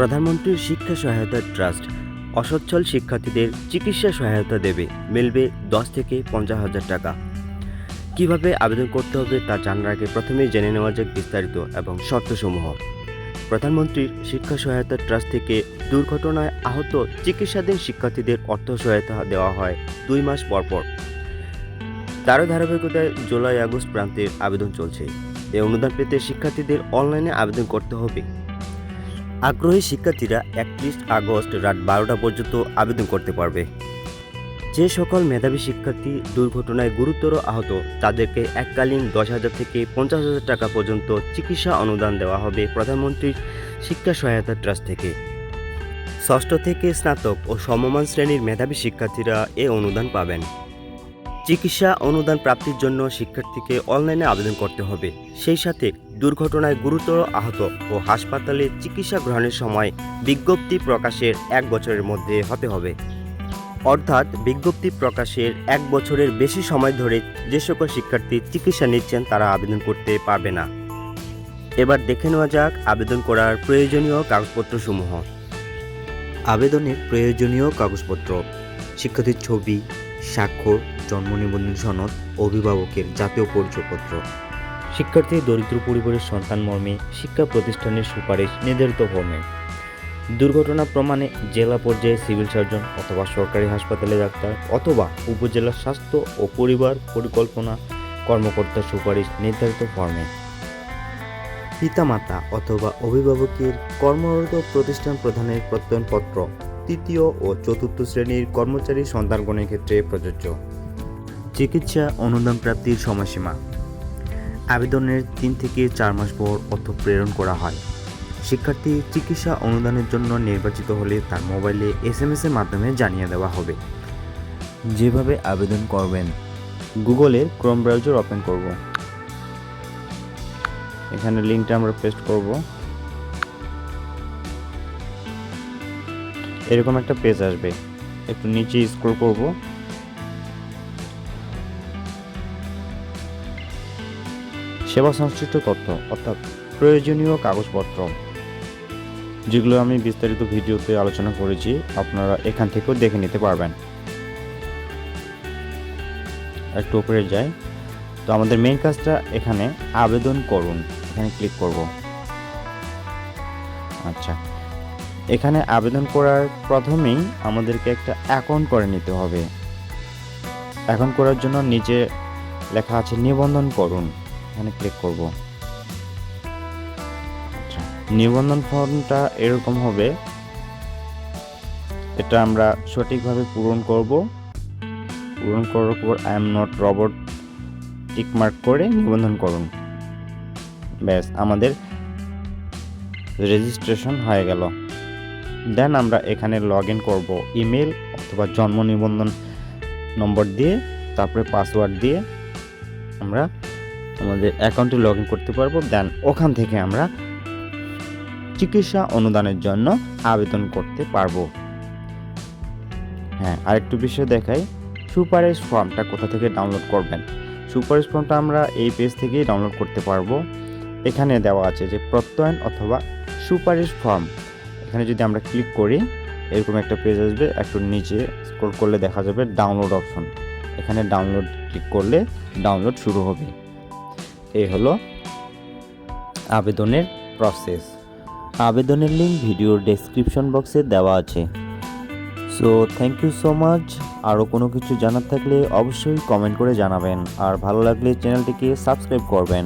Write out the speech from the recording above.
প্রধানমন্ত্রীর শিক্ষা সহায়তা ট্রাস্ট অসচ্ছল শিক্ষার্থীদের চিকিৎসা সহায়তা দেবে, মিলবে দশ থেকে পঞ্চাশ হাজার টাকা। কীভাবে আবেদন করতে হবে তা জানার আগে প্রথমেই জেনে নেওয়া যাক বিস্তারিত এবং শর্তসমূহ। প্রধানমন্ত্রীর শিক্ষা সহায়তা ট্রাস্ট থেকে দুর্ঘটনায় আহত চিকিৎসাধীন শিক্ষার্থীদের অর্থ সহায়তা দেওয়া হয় দুই মাস পর পর। তারও ধারাবাহিকতায় জুলাই আগস্ট প্রান্তের আবেদন চলছে। এই অনুদান পেতে শিক্ষার্থীদের অনলাইনে আবেদন করতে হবে। আগ্রহী শিক্ষার্থীরা একত্রিশ আগস্ট রাত বারোটা পর্যন্ত আবেদন করতে পারবে। যে সকল মেধাবী শিক্ষার্থী দুর্ঘটনায় গুরুতর আহত, তাদেরকে এককালীন দশ হাজার থেকে পঞ্চাশ হাজার টাকা পর্যন্ত চিকিৎসা অনুদান দেওয়া হবে প্রধানমন্ত্রীর শিক্ষা সহায়তা ট্রাস্ট থেকে। ষষ্ঠ থেকে স্নাতক ও সমমান শ্রেণির মেধাবী শিক্ষার্থীরা এ অনুদান পাবেন। চিকিৎসা অনুদান প্রাপ্তির জন্য শিক্ষার্থীকে অনলাইনে আবেদন করতে হবে। সেই সাথে দুর্ঘটনায় গুরুতর আহত ও হাসপাতালে চিকিৎসা গ্রহণের সময় বিজ্ঞপ্তি প্রকাশের এক বছরের মধ্যে হতে হবে। অর্থাৎ বিজ্ঞপ্তি প্রকাশের এক বছরের বেশি সময় ধরে যে সকল শিক্ষার্থী চিকিৎসা নিচ্ছেন তারা আবেদন করতে পারবে না। এবার দেখে নেওয়া যাক আবেদন করার প্রয়োজনীয় কাগজপত্রসমূহ আবেদনের প্রয়োজনীয় কাগজপত্র, শিক্ষার্থীর ছবি, স্বাক্ষর, জন্ম নিবন্ধন সনদ, অভিভাবকের জাতীয় পরিচয়পত্র শিক্ষার্থী দরিদ্র পরিবারের সন্তান মর্মে শিক্ষা প্রতিষ্ঠানের সুপারিশ নির্ধারিত ফর্মে দুর্ঘটনা প্রমাণে জেলা পর্যায়ে সিভিল সার্জন অথবা সরকারি হাসপাতালে ডাক্তার অথবা উপজেলা স্বাস্থ্য ও পরিবার পরিকল্পনা কর্মকর্তার সুপারিশ নির্ধারিত ফর্মে পিতামাতা অথবা অভিভাবকের কর্মরত প্রতিষ্ঠান প্রধানের প্রত্যয়নপত্র তৃতীয় ও চতুর্থ শ্রেণির কর্মচারী সন্তানগণের ক্ষেত্রে প্রযোজ্য। চিকিৎসা অনুদান প্রাপ্তির সময়সীমা আবেদনের তিন থেকে চার মাস পর অর্থ প্রেরণ করা হয়। শিক্ষার্থী চিকিৎসা অনুদানের জন্য নির্বাচিত হলে তার মোবাইলে এস এম এর মাধ্যমে জানিয়ে দেওয়া হবে। যেভাবে আবেদন করবেন, গুগলের ক্রোম ব্রাউজার ওপেন করব। এখানে লিঙ্কটা আমরা পেস্ট করব। এরকম একটা পেজ আসবে। একটু নিচে স্ক্রল করব। সেবা সংশ্লিষ্ট তথ্য, অর্থাৎ প্রয়োজনীয় কাগজপত্র, যেগুলো আমি বিস্তারিত ভিডিওতে আলোচনা করেছি, আপনারা এখান থেকেও দেখে নিতে পারবেন। একটু উপরে যাই। তো আমাদের মেন কাজটা এখানে আবেদন করুন। এখানে ক্লিক করব। আচ্ছা। এখানে আবেদন করার প্রথমেই আমাদেরকে একটা অ্যাকাউন্ট করে নিতে হবে। অ্যাকাউন্ট করার জন্য নিচে লেখা আছে নিবন্ধন করুন। এখানে ক্লিক করব। আচ্ছা নিবন্ধন ফর্মটা এরকম হবে। এটা আমরা সঠিকভাবে পূরণ করব। পূরণ করার পর I am not robot tick mark করে নিবন্ধন করুন ব্যাস, আমাদের রেজিস্ট্রেশন হয়ে গেল। দেন আমরা এখানে লগ ইন করব ইমেল অথবা জন্ম নিবন্ধন নম্বর দিয়ে, তারপরে পাসওয়ার্ড দিয়ে আমরা আমাদের অ্যাকাউন্টে লগ ইন করতে পারব দেন ওখান থেকে আমরা চিকিৎসা অনুদানের জন্য আবেদন করতে পারব। হ্যাঁ আরেকটু বিষয় দেখাই, সুপারিশ ফর্মটা কোথা থেকে ডাউনলোড করবেন? সুপারিশ ফর্মটা আমরা এই পেজ থেকেই ডাউনলোড করতে পারব। এখানে দেওয়া আছে যে প্রত্যয়ন অথবা সুপারিশ ফর্ম। এখানে যদি আমরা ক্লিক করি, এরকম একটা পেজ আসবে, একটু নিচে স্ক্রল করলে দেখা যাবে ডাউনলোড অপশন এখানে ডাউনলোড ক্লিক করলে ডাউনলোড শুরু হবে। এই হলো আবেদনের প্রসেস আবেদনের লিঙ্ক ভিডিওর ডেসক্রিপশন বক্সে দেওয়া আছে। So thank you so much আরও কোনো কিছু জানার থাকলে অবশ্যই কমেন্ট করে জানাবেন। আর ভালো লাগলে চ্যানেলটিকে সাবস্ক্রাইব করবেন।